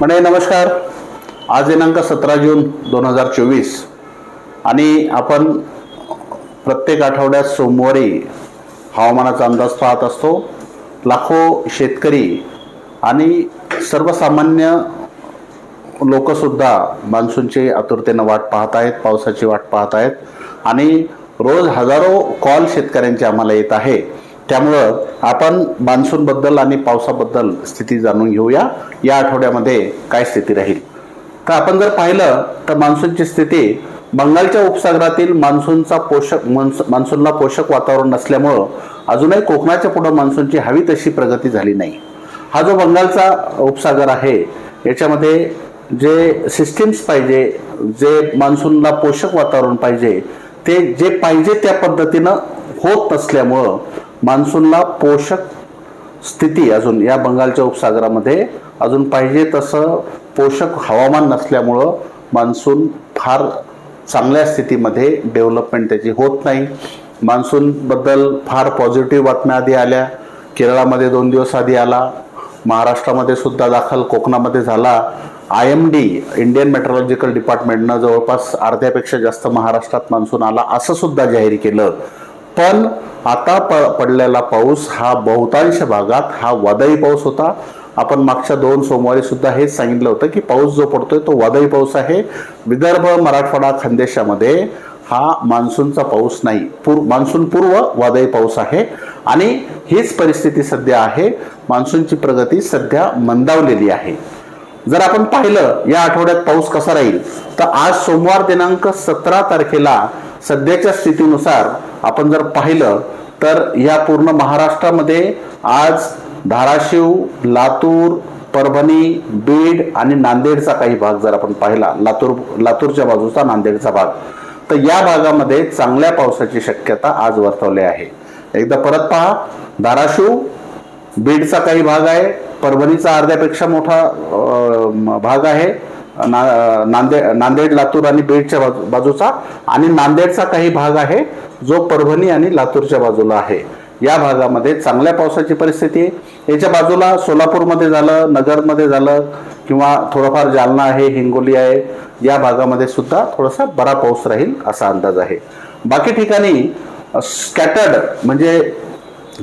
म्हणजे नमस्कार. आज दिनांक सतरा जून दोन हजार चोवीस. आणि आपण प्रत्येक आठवड्यात सोमवारी हवामानाचा अंदाज पाहत असतो. लाखो शेतकरी आणि सर्वसामान्य लोकसुद्धा मान्सूनची आतुरतेनं वाट पाहत आहेत पावसाची वाट पाहत आहेत. आणि रोज हजारो कॉल शेतकऱ्यांचे आम्हाला येत आहे. त्यामुळं आपण मान्सूनबद्दल आणि पावसाबद्दल स्थिती जाणून घेऊया. या आठवड्यामध्ये काय स्थिती राहील? तर आपण जर पाहिलं तर मान्सूनची स्थिती बंगालच्या उपसागरातील मान्सूनचा पोषक मान्स मान्सूनला पोषक वातावरण नसल्यामुळं अजूनही कोकणाच्या पुढं मान्सूनची हवी तशी प्रगती झाली नाही. हा जो बंगालचा उपसागर आहे याच्यामध्ये जे सिस्टीम्स पाहिजे जे मान्सूनला पोषक वातावरण पाहिजे ते जे पाहिजे त्या पद्धतीनं होत नसल्यामुळं मान्सूनला पोषक स्थिती अजून या बंगालच्या उपसागरामध्ये अजून पाहिजे तसं पोषक हवामान नसल्यामुळं मान्सून फार चांगल्या स्थितीमध्ये डेव्हलपमेंट त्याची होत नाही. मान्सूनबद्दल फार पॉझिटिव्ह बातम्या आधी आल्या. केरळामध्ये दोन दिवस आधी आला. महाराष्ट्रामध्ये सुद्धा दाखल कोकणामध्ये झाला. I M D Indian meteorological डिपार्टमेंटनं जवळपास अर्ध्यापेक्षा जास्त महाराष्ट्रात मान्सून आला असं सुद्धा जाहीर केलं. पण आता प पडलेला पाऊस हा बहुतांश भागात हा वादळी पाऊस होता. आपण मागच्या दोन सोमवारी सुद्धा हेच सांगितलं होतं की पाऊस जो पडतोय तो वादळी पाऊस आहे. विदर्भ मराठवाडा खानदेशामध्ये हा मान्सूनचा पाऊस नाही. पूर्व मान्सून पूर्व वादळी पाऊस आहे. आणि हीच परिस्थिती सध्या आहे. मान्सूनची प्रगती सध्या मंदावलेली आहे. जर आपण पाहिलं या आठवड्यात पाऊस कसा राहील? तर आज सोमवार दिनांक सतरा तारखेला सध्याच्या स्थितीनुसार आपण जर पाहिलं तर या पूर्ण महाराष्ट्रामध्ये आज धाराशिव लातूर परभणी बीड आणि नांदेडचा काही भाग जर आपण पाहिला लातूर लातूरच्या बाजूचा नांदेडचा भाग तर या भागामध्ये चांगल्या पावसाची शक्यता आज वर्तवली आहे. एकदा परत पहा धाराशिव बीडचा काही भाग आहे परभणीचा अर्ध्यापेक्षा मोठा भाग आहे ना नांदेड नांदेड लातूर आणि बीडच्या बाजू बाजूचा. आणि नांदेडचा काही भाग आहे जो परभणी आणि लातूरच्या बाजूला आहे. या भागामध्ये चांगल्या पावसाची परिस्थिती आहे. याच्या बाजूला सोलापूरमध्ये झालं नगरमध्ये झालं किंवा थोडंफार जालना आहे हिंगोली आहे या भागामध्ये सुद्धा थोडासा बरा पाऊस राहील असा अंदाज आहे. बाकी ठिकाणी स्कॅटर्ड म्हणजे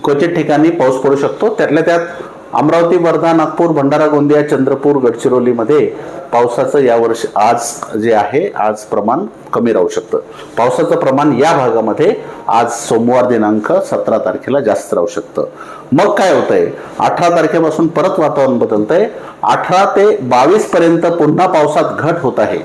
क्वचित ठिकाणी पाऊस पडू शकतो. त्यातल्या त्यात अमरावती वर्धा नागपूर भंडारा गोंदिया चंद्रपूर गडचिरोलीमध्ये पावसाचं यावर्षी आज जे आहे आज प्रमाण कमी राहू शकतं. पावसाचं प्रमाण या भागामध्ये आज सोमवार दिनांक सतरा तारखेला जास्त राहू शकतं. मग काय होतंय? अठरा तारखेपासून परत वातावरण बदलतंय. अठरा ते बावीस पर्यंत पुन्हा पावसात घट होत आहे.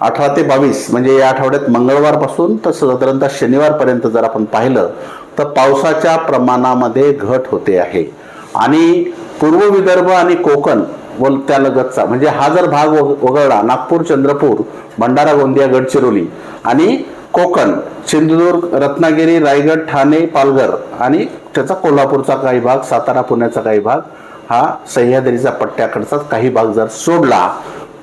अठरा ते बावीस म्हणजे या आठवड्यात मंगळवारपासून तर साधारणतः शनिवारपर्यंत जर आपण पाहिलं तर पावसाच्या प्रमाणामध्ये घट होते आहे. आणि पूर्व विदर्भ आणि कोकण व त्यालगतचा म्हणजे हा जर भाग वगळला नागपूर चंद्रपूर भंडारा गोंदिया गडचिरोली आणि कोकण सिंधुदुर्ग रत्नागिरी रायगड ठाणे पालघर आणि त्याचा कोल्हापूरचा काही भाग सातारा पुण्याचा काही भाग हा सह्याद्रीचा पट्ट्याकडचा काही भाग जर सोडला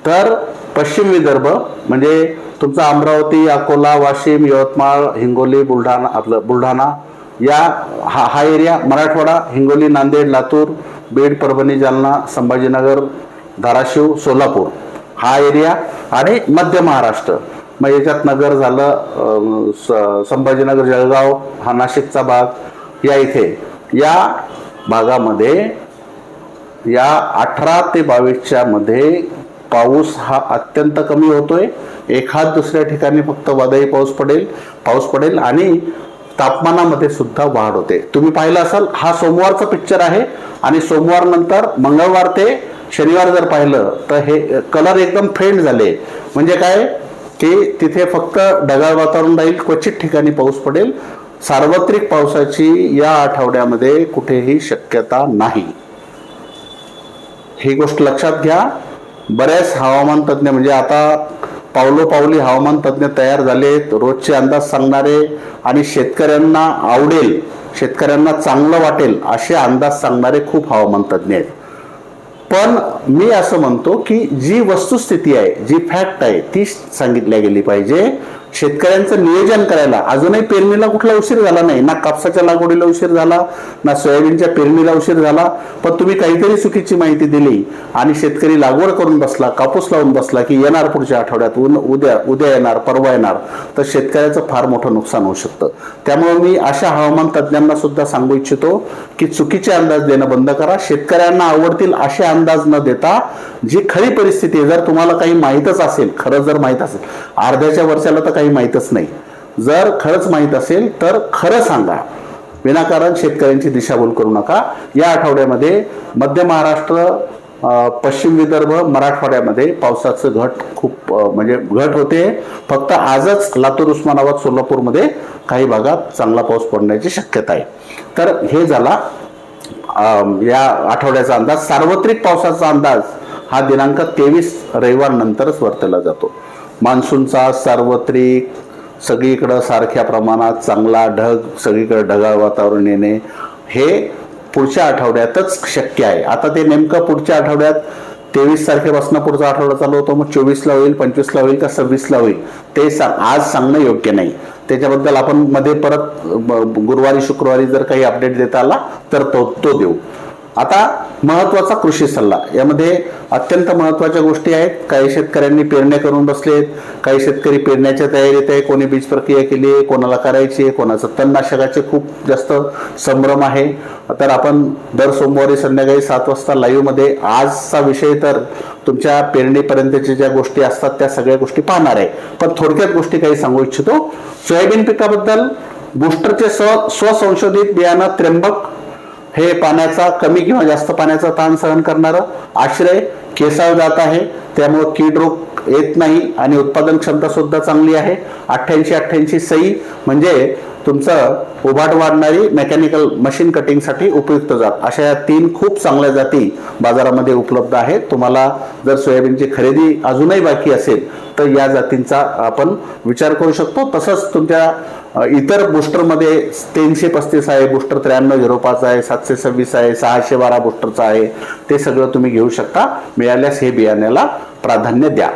तर पश्चिम विदर्भ म्हणजे तुमचा अमरावती अकोला वाशिम यवतमाळ हिंगोली बुलढाणा आपलं बुलढाणा या हा हा एरिया मराठवाडा हिंगोली नांदेड लातूर बीड परभणी जालना संभाजीनगर धाराशिव सोलापूर. हा एरिया आणि मध्य महाराष्ट्र. मग याच्यात नगर झालं स- संभाजीनगर जळगाव हा नाशिकचा भाग या इथे. या भागामध्ये या अठरा ते बावीसच्या मध्ये पाऊस हा अत्यंत कमी होतोय. एखाद दुसऱ्या ठिकाणी फक्त वादळी पाऊस पडेल पाऊस पडेल आणि तापमानामध्ये सुद्धा वाढ होते. तुम्ही पाहिलं असाल हा सोमवारचा पिक्चर आहे आणि सोमवार नंतर मंगळवार ते शनिवार जर पाहिलं तर हे कलर एकदम फेंड झाले. म्हणजे काय? की तिथे फक्त ढगाळ वातावरण राहील क्वचित ठिकाणी पाऊस पडेल. सार्वत्रिक पावसाची या आठवड्यामध्ये कुठेही शक्यता नाही. ही गोष्ट लक्षात घ्या. बऱ्याच हवामान तज्ज्ञ म्हणजे आता पावलोपावली हवामान तज्ज्ञ तयार झालेत. रोजचे अंदाज सांगणारे आणि शेतकऱ्यांना आवडेल शेतकऱ्यांना चांगलं वाटेल असे अंदाज सांगणारे खूप हवामान तज्ज्ञ आहेत. पण मी असं म्हणतो की जी वस्तुस्थिती आहे जी फॅक्ट आहे ती सांगितल्या गेली पाहिजे. शेतकऱ्यांचं नियोजन करायला. अजूनही पेरणीला कुठला उशीर झाला नाही. ना कापसाच्या लागवडीला उशीर झाला ना सोयाबीनच्या पेरणीला उशीर झाला. पण तुम्ही काहीतरी चुकीची माहिती दिली आणि शेतकरी लागवड करून बसला कापूस लावून बसला की येणार पुढच्या आठवड्यात उद्या उद्या येणार परवा येणार तर शेतकऱ्याचं फार मोठं नुकसान होऊ शकतं. त्यामुळे मी अशा हवामान तज्ज्ञांना सुद्धा सांगू इच्छितो की चुकीचे अंदाज देणं बंद करा. शेतकऱ्यांना आवडतील असे अंदाज न देता जी खरी परिस्थिती आहे जर तुम्हाला काही माहीतच असेल खरं जर माहीत असेल अर्ध्याच्या वर्षाला तर काही माहीतच नाही. जर खरंच माहीत असेल तर खरं सांगा. विनाकारण शेतकऱ्यांची दिशाभूल करू नका. या आठवड्यामध्ये मध्य महाराष्ट्र पश्चिम विदर्भ मराठवाड्यामध्ये पावसाचं घट खूप म्हणजे घट होते. फक्त आजच लातूर उस्मानाबाद सोलापूरमध्ये काही भागात चांगला पाऊस पडण्याची शक्यता आहे. तर हे झाला या आठवड्याचा अंदाज. सार्वत्रिक पावसाचा अंदाज हा दिनांक तेवीस रविवार नंतरच वर्तला जातो. मान्सूनचा सार्वत्रिक सगळीकडं सारख्या प्रमाणात चांगला ढग सगळीकडं ढगाळ वातावरण येणे हे पुढच्या आठवड्यातच शक्य आहे. आता ते नेमकं पुढच्या आठवड्यात तेवीस तारखेपासून पुढचा आठवडा चालू होतो मग चोवीसला होईल पंचवीसला होईल का सव्वीसला होईल? ते सांग आज सांगणं योग्य नाही. त्याच्याबद्दल आपण मध्ये परत ब- गुरुवारी शुक्रवारी जर काही अपडेट देता आला तर तो तो देऊ. आता महत्त्वाचा कृषी सल्ला. यामध्ये अत्यंत महत्त्वाच्या गोष्टी आहेत. काही शेतकऱ्यांनी पेरण्या करून बसलेत. काही शेतकरी पेरण्याच्या तयारीत आहे. कोणी बीज प्रक्रिया केली आहे कोणाला करायची आहे कोणाचं तणनाशकाचे खूप जास्त संभ्रम आहे. तर आपण दर सोमवारी संध्याकाळी सात वाजता लाईव्हमध्ये आजचा विषय तर तुमच्या पेरणीपर्यंतच्या ज्या गोष्टी असतात त्या सगळ्या गोष्टी पाहणार आहे. पण थोडक्यात गोष्टी काही सांगू इच्छितो. सोयाबीन पिकाबद्दल बुस्टरचे स्व स्वसंशोधित बियाणं त्र्यंबक हे पाण्याचा कमी किंवा जास्त पाण्याचा ताण सहन करणारं आश्रय केसाळ जात आहे. त्यामुळं कीड रोग येत नाही आणि उत्पादन क्षमता सुद्धा चांगली आहे. अठ्ठ्याऐंशी अठ्ठ्याऐंशी सई म्हणजे तुमचं उभाट वाढणारी मेकॅनिकल मशीन कटिंगसाठी उपयुक्त जात. अशा या तीन खूप चांगल्या जाती बाजारामध्ये उपलब्ध आहेत. तुम्हाला जर सोयाबीनची खरेदी अजूनही बाकी असेल तर या जातींचा आपण विचार करू शकतो. तसंच तुमच्या इतर बुस्टरमध्ये तीनशे पस्तीस आहे बुस्टर त्र्याण्णव झिरो पाच आहे सातशे सव्वीस आहे सहाशे बारा बुस्टरचा आहे. ते सगळं तुम्ही घेऊ शकता. मिळाल्यास हे बियाण्याला प्राधान्य द्या.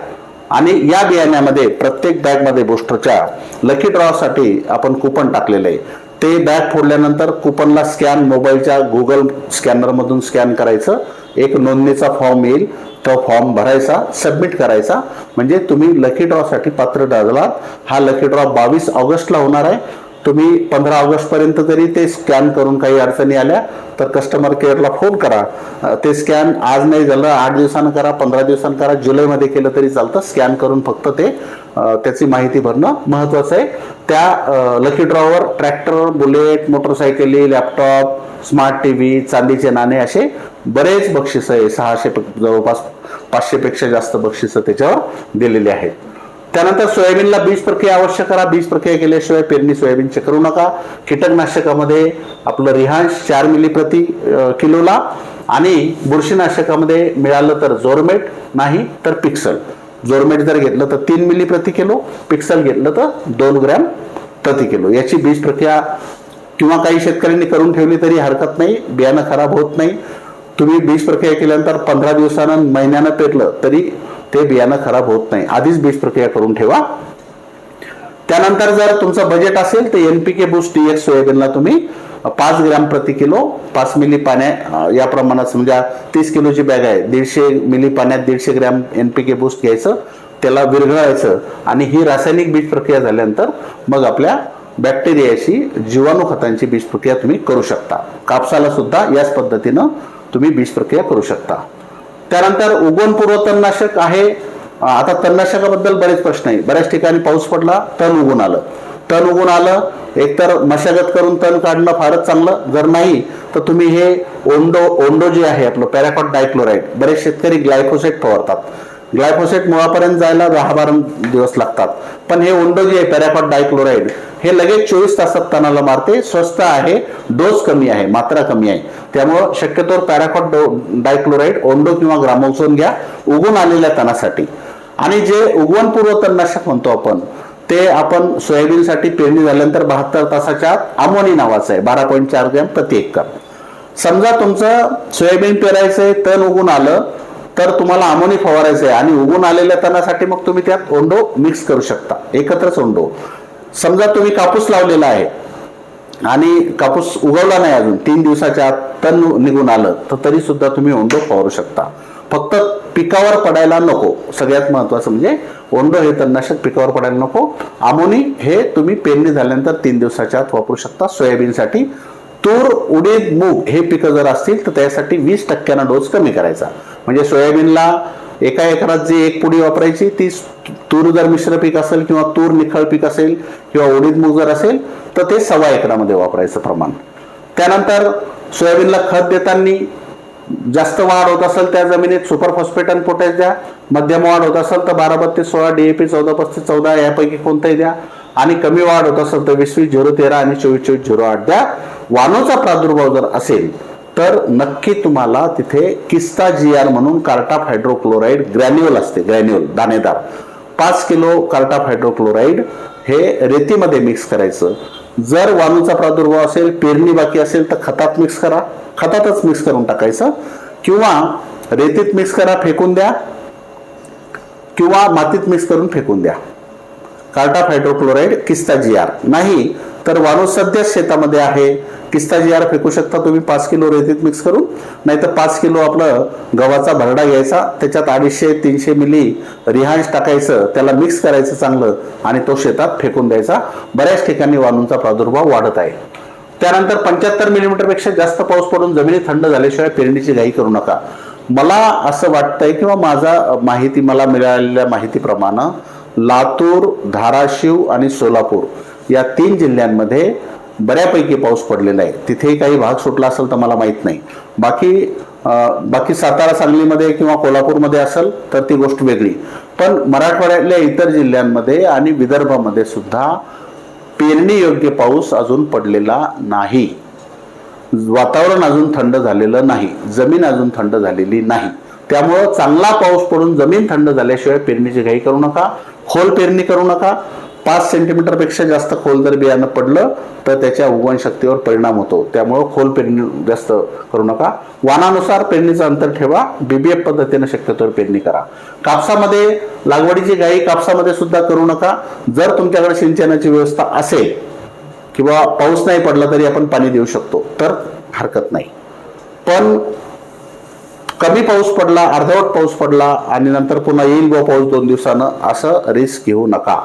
आणि या बियाण्यामध्ये प्रत्येक बॅगमध्ये बुस्टरच्या लकी ड्रॉसाठी आपण कुपन टाकलेलं आहे. ते बॅग फोडल्यानंतर कुपनला स्कॅन मोबाईलच्या गुगल स्कॅनरमधून स्कॅन करायचं. एक नोंदणीचा फॉर्म येईल. तो फॉर्म भरायचा सबमिट करायचा. म्हणजे तुम्ही लकी ड्रॉसाठी पात्र ठरलात. हा लकी ड्रॉ बावीस ऑगस्टला होणार आहे. तुम्ही पंधरा ऑगस्ट पर्यंत जरी ते स्कॅन करून काही अडचणी आल्या तर कस्टमर केअरला फोन करा. ते स्कॅन आज नाही झालं आठ दिवसानं करा पंधरा दिवसानं करा जुलैमध्ये केलं तरी चालतं. स्कॅन करून फक्त ते त्याची माहिती भरणं महत्वाचं आहे. त्या लकी ड्रॉवर ट्रॅक्टर बुलेट मोटरसायकली लॅपटॉप स्मार्ट टी व्ही चांदीचे नाणे असे बरेच बक्षिसं आहे. सहाशे जवळपास पाचशेपेक्षा जास्त बक्षिसं त्याच्यावर दिलेली आहेत. त्यानंतर सोयाबीनला बीज प्रक्रिया अवश्य करा. बीज प्रक्रिया केल्याशिवाय पेरणी सोयाबीनची करू नका. कीटकनाशकामध्ये आपलं रिहांश चार मिली प्रति किलोला आणि बुरशीनाशकामध्ये मिळालं तर जोरमेट नाही तर पिक्सल. जोरमेट जर घेतलं तर तीन मिली प्रति किलो पिक्सल घेतलं तर दोन ग्रॅम प्रति किलो. याची बीज प्रक्रिया किंवा काही शेतकऱ्यांनी करून ठेवली तरी हरकत नाही बियाणं खराब होत नाही. तुम्ही बीज प्रक्रिया केल्यानंतर पंधरा दिवसानं महिन्यानं पेरलं तरी ते बियाणं खराब होत नाही. आधीच बीज प्रक्रिया करून ठेवा. त्यानंतर जर तुमचं बजेट असेल तर NPK boost boost D X सोयाबीनला तुम्ही पाच ग्रॅम प्रति किलो पाच मिली पाण्या या प्रमाणात म्हणजे समजा तीस किलोची बॅग आहे. दीडशे मिली पाण्यात दीडशे ग्रॅम एनपीके बुस्ट बूस्ट घ्यायचं त्याला विरघळायचं आणि ही रासायनिक बीज प्रक्रिया झाल्यानंतर मग आपल्या बॅक्टेरियाची जीवाणू खतांची बीज प्रक्रिया तुम्ही करू शकता. कापसाला सुद्धा याच पद्धतीनं तुम्ही बीज प्रक्रिया करू शकता. त्यानंतर उगवणपूर्व तणनाशक आहे. आता तणनाशकाबद्दल बरेच प्रश्न आहे. बऱ्याच ठिकाणी पाऊस पडला तण उगून आलं. तण उगून आलं एकतर मशागत करून तण काढणं फारच चांगलं. जर नाही तर तुम्ही हे ओंडो ओंडो जे आहे आपलं पॅराकॉट डायक्लोराईड बरेच शेतकरी ग्लायकोसेट फवारतात. ग्लायफोसेट मुळापर्यंत जायला दहा बारा दिवस लागतात. पण हे ओंडो जे आहे पॅराकॉट डायक्लोराईड हे लगेच चोवीस तासात तणाला मारते स्वस्त आहे डोस कमी आहे मात्रा कमी आहे. त्यामुळं शक्यतोवर पॅराकॉट डायक्लोराईड ओंडो किंवा ग्रामोझोन घ्या उगून आलेल्या तणासाठी. आणि जे उगवणपूर्व तणनाशक म्हणतो आपण ते आपण सोयाबीनसाठी पेरणी झाल्यानंतर बहात्तर तासाच्या आत अमोनी नावाचं आहे बारा पॉईंट चार ग्रॅम प्रति एकर. समजा तुमचं सोयाबीन पेरायचंय तण उगून आलं तर तुम्हाला अमोनी फवारायचं आहे आणि उगून आलेल्या तणासाठी मग तुम्ही त्यात ओंडो मिक्स करू शकता. एकत्रच ओंडो. समजा तुम्ही कापूस लावलेला आहे आणि कापूस उगवला नाही अजून तीन दिवसाच्या आत तण निघून आलं तर तरी सुद्धा तुम्ही ओंडो फवारू शकता. फक्त पिकावर पडायला नको. सगळ्यात महत्वाचं म्हणजे ओंडो हे तणनाशक पिकावर पडायला नको. आमोनी हे तुम्ही पेरणी झाल्यानंतर तीन दिवसाच्या आत वापरू शकता सोयाबीनसाठी. तूर उडीद मूग हे पिकं जर असतील तर त्यासाठी वीस टक्क्यानं डोस कमी करायचा. म्हणजे सोयाबीनला एका एकरात जी एक पुडी वापरायची ती तूर जर मिश्र पीक असेल किंवा तूर निखळ पीक असेल किंवा उडीद मूग जर असेल तर ते सव्वा एकरामध्ये वापरायचं प्रमाण. त्यानंतर सोयाबीनला खत देताना जास्त वाढ होत असेल त्या जमिनीत सुपर फॉस्फेट आणि पोटॅश द्या. मध्यम वाढ होत असेल तर बारा बत्तीस सोळा डीएपी चौदा पस्तीस चौदा यापैकी कोणताही द्या. आणि कमी वाढ होत असेल तर वीस वीस झिरो तेरा आणि चोवीस चोवीस झिरो आठ द्या. वानोचा प्रादुर्भाव जर असेल तर नक्की तुम्हाला तिथे किस्ता जी आर म्हणून कार्टाफ हायड्रोक्लोराईड ग्रॅन्युअल असते ग्रॅन्युअल दाणेदार. पाच किलो कार्टाफ हायड्रोक्लोराईड हे रेतीमध्ये मिक्स करायचं. जर वानूचा प्रादुर्भाव असेल पेरणी बाकी असेल तर खतात मिक्स करा. खतातच मिक्स करून टाकायचं. किंवा रेतीत मिक्स करा फेकून द्या. किंवा मातीत मिक्स करून फेकून द्या. कार्टाफ हायड्रोक्लोराईड किस्ता जी आर नाही तर वाणू सध्या शेतामध्ये आहे. किस्ता जी आर फेकू शकता तुम्ही पाच किलो रेतीत मिक्स करून. नाही तर पाच किलो आपलं गव्हाचा भरडा घ्यायचा त्याच्यात अडीचशे तीनशे मिली रिहांश टाकायचं त्याला मिक्स करायचं चांगलं आणि तो शेतात फेकून द्यायचा. बऱ्याच ठिकाणी वाणूंचा प्रादुर्भाव वाढत आहे. त्यानंतर पंच्याहत्तर मिलीमीटरपेक्षा जास्त पाऊस पडून जमिनी थंड झाल्याशिवाय पेरणीची घाई करू नका. मला असं वाटतंय किंवा माझा माहिती मला मिळालेल्या माहितीप्रमाणे लातूर धाराशिव आणि सोलापूर या तीन जिल्ह्यांमध्ये बऱ्यापैकी पाऊस पडलेला आहे. तिथेही काही भाग सुटला असेल तर मला माहीत नाही. बाकी बाकी सातारा सांगलीमध्ये किंवा कोल्हापूरमध्ये असेल तर ती गोष्ट वेगळी. पण मराठवाड्यातल्या इतर जिल्ह्यांमध्ये आणि विदर्भामध्ये सुद्धा पेरणी योग्य पाऊस अजून पडलेला नाही. वातावरण अजून थंड झालेलं नाही. जमीन अजून थंड झालेली नाही. त्यामुळं चांगला पाऊस पडून जमीन थंड झाल्याशिवाय पेरणीची घाई करू नका. खोल पेरणी करू नका. पाच सेंटीमीटरपेक्षा जास्त खोल जर बियाणं पडलं तर त्याच्या उगवण शक्तीवर परिणाम होतो. त्यामुळं खोल पेरणी जास्त करू नका. वानानुसार पेरणीचं अंतर ठेवा. बीबीएफ पद्धतीनं शक्यतोवर पेरणी करा. कापसामध्ये लागवडीची गायी कापसामध्ये सुद्धा करू नका. जर तुमच्याकडे सिंचनाची व्यवस्था असेल किंवा पाऊस नाही पडला तरी आपण पाणी देऊ शकतो. तर हरकत नाही. पण कमी पाऊस पडला अर्धवट पाऊस पडला आणि नंतर पुन्हा येईल बुवा पाऊस दोन दिवसानं असं रिस्क घेऊ नका.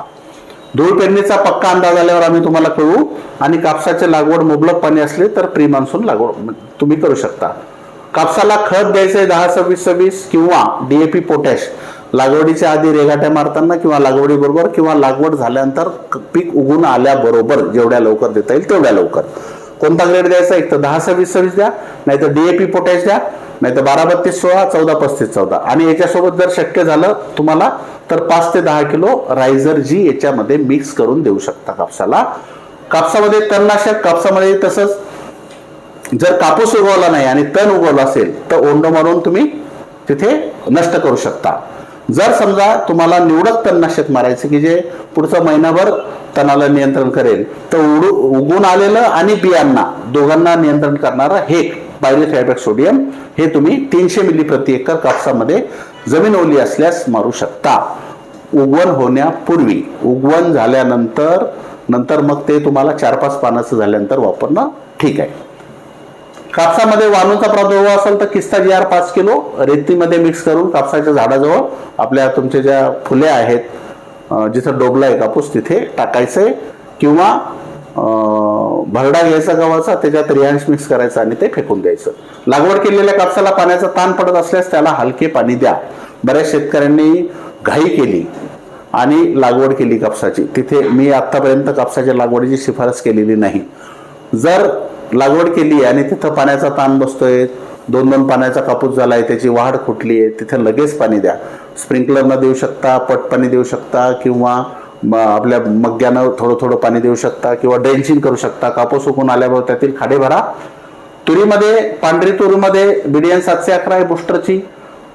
धूळ पेरणीचा पक्का अंदाज आल्यावर आम्ही तुम्हाला कळवू. आणि कापसाची लागवड मुबलक पाणी असली तर प्री मान्सून लागवड तुम्ही करू शकता. कापसाला खत द्यायचंय दहा सव्वीस सव्वीस किंवा डीएपी पोटॅश. लागवडीच्या आधी रेघाट्या मारताना किंवा लागवडीबरोबर किंवा लागवड झाल्यानंतर पीक उगून आल्याबरोबर जेवढ्या लवकर देता येईल तेवढ्या लवकर. कोणता ग्रेड द्यायचा? एक तर दहा सव्वीस सव्वीस द्या नाही तर डीएपी पोटॅश द्या नाही तर बारा बत्तीस सोळा चौदा पस्तीस चौदा. आणि याच्यासोबत जर शक्य झालं तुम्हाला तर पाच ते दहा किलो रायझर जी याच्यामध्ये मिक्स करून देऊ शकता कापसाला. कापसामध्ये तणनाशक कापसामध्ये तसंच जर कापूस उगवला नाही आणि तण उगवलं असेल तर ओंड मारून तुम्ही तिथे नष्ट करू शकता. जर समजा तुम्हाला निवडक तणनाशक मारायचं की जे पुढचा महिनाभर तणाला नियंत्रण करेल तर उडू उगून आलेलं आणि बियांना दोघांना नियंत्रण करणारं हे पायरिथॅबॅक सोडियम हे तुम्ही तीनशे मिली प्रति एकर कापसामध्ये जमीन ओली असल्यास मारू शकता. उगवण होण्यापूर्वी उगवण झाल्यानंतर नंतर मग ते तुम्हाला चार पाच पानाचं झाल्यानंतर वापरणं ठीक आहे. कापसामध्ये वाणूचा प्रादुर्भाव असेल तर किस्ता जी आर पाच किलो रेतीमध्ये मिक्स करून कापसाच्या झाडाजवळ आपल्या तुमच्या ज्या फुले आहेत जिथं डोबला आहे कापूस तिथे टाकायचंय किंवा भरडा घ्यायचा गव्हाचा त्याच्यात रिहांश मिक्स करायचा आणि ते फेकून द्यायचं. लागवड केलेल्या कापसाला पाण्याचा ताण पडत असल्यास त्याला हलके पाणी द्या. बऱ्याच शेतकऱ्यांनी घाई केली आणि लागवड केली कापसाची. तिथे मी आतापर्यंत कापसाच्या लागवडीची शिफारस केलेली नाही. जर लागवड केली आणि तिथं पाण्याचा ताण बसतोय. दोन दोन पाण्याचा कापूस झालाय त्याची वाढ खुटली आहे. तिथे लगेच पाणी द्या. स्प्रिंकलरनं देऊ शकता पट पाणी देऊ शकता किंवा आपल्या मग्ग्यानं थोडं थोडं पाणी देऊ शकता किंवा ड्रेंचिंग करू शकता. कापूस उकून आल्यावर त्यातील खाडे भरा. तुरीमध्ये पांढरी तुरीमध्ये बिडियन सातशे अकरा आहे बुस्टरची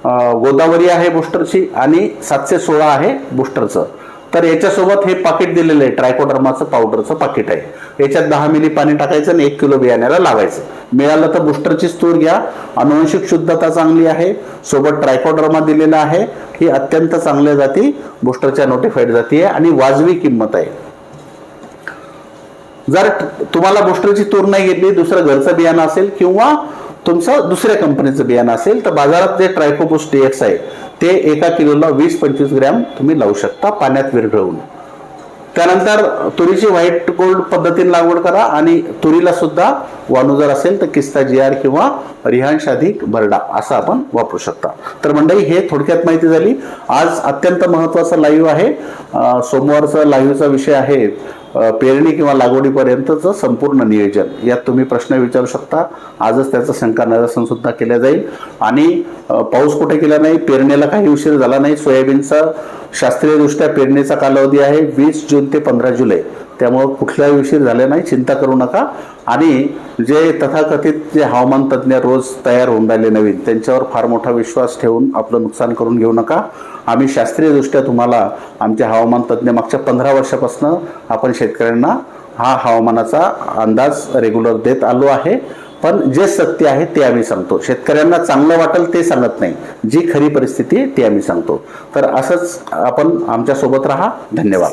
गोदावरी आहे बुस्टरची आणि सातशे सोळा आहे बुस्टरचं तर याच्यासोबत हे पाकिट दिलेलं आहे ट्रायकोडर्माचं पावडरचं पाकिट आहे. याच्यात दहा मिली पाणी टाकायचं आणि एक किलो बियाण्याला लावायचं. मिळालं तर बुस्टरची तूर घ्या. अनुवंशिक शुद्धता चांगली आहे. सोबत ट्रायकोडर्मा दिलेला आहे. ही अत्यंत चांगल्या जाती बुस्टरच्या नोटिफाईड जाती आहे आणि वाजवी किंमत आहे. जर तुम्हाला बुस्टरची तूर नाही घेतली दुसरं घरचं बियाणं असेल किंवा तुमचं दुसऱ्या कंपनीचं बियाणं असेल तर बाजारात जे ट्रायकोपोस्ट एक्स आहे ते एका किलोला वीस पंचवीस ग्रॅम तुम्ही लावू शकता पाण्यात विरघळवून त्यानंतर तुरीची व्हाईट गोल्ड पद्धतीने लागवड करा आणि तुरीला सुद्धा वाणू जर असेल तर किस्ता जी आर किंवा रिहांश अधिक बरडा असं आपण वापरू शकता. तर मंडळी हे थोडक्यात माहिती झाली. आज अत्यंत महत्त्वाचा लाईव्ह आहे. सोमवारचा लाईव्हचा विषय आहे. पेरणी किंवा लागवडीपर्यंतचं संपूर्ण नियोजन यात तुम्ही प्रश्न विचारू शकता. आजच त्याचं शंका निरसनसुद्धा केलं जाईल. आणि पाऊस कुठे केला नाही पेरणीला काही उशीर झाला नाही. सोयाबीनचा शास्त्रीयदृष्ट्या पेरणीचा कालावधी आहे वीस जून ते पंधरा जुलै. त्यामुळं कुठल्याही विषयी झाले नाही. चिंता करू नका. आणि जे तथाकथित जे हवामान तज्ज्ञ रोज तयार होऊन राहिले नवीन त्यांच्यावर फार मोठा विश्वास ठेवून आपलं नुकसान करून घेऊ नका. आम्ही शास्त्रीयदृष्ट्या तुम्हाला आमचे हवामान तज्ज्ञ मागच्या पंधरा वर्षापासून आपण शेतकऱ्यांना हा हवामानाचा अंदाज रेग्युलर देत आलो आहे. पण जे सत्य आहे ते आम्ही सांगतो. शेतकऱ्यांना चांगलं वाटेल ते सांगत नाही. जी खरी परिस्थिती आहे ती आम्ही सांगतो. तर असंच आपण आमच्यासोबत राहा. धन्यवाद.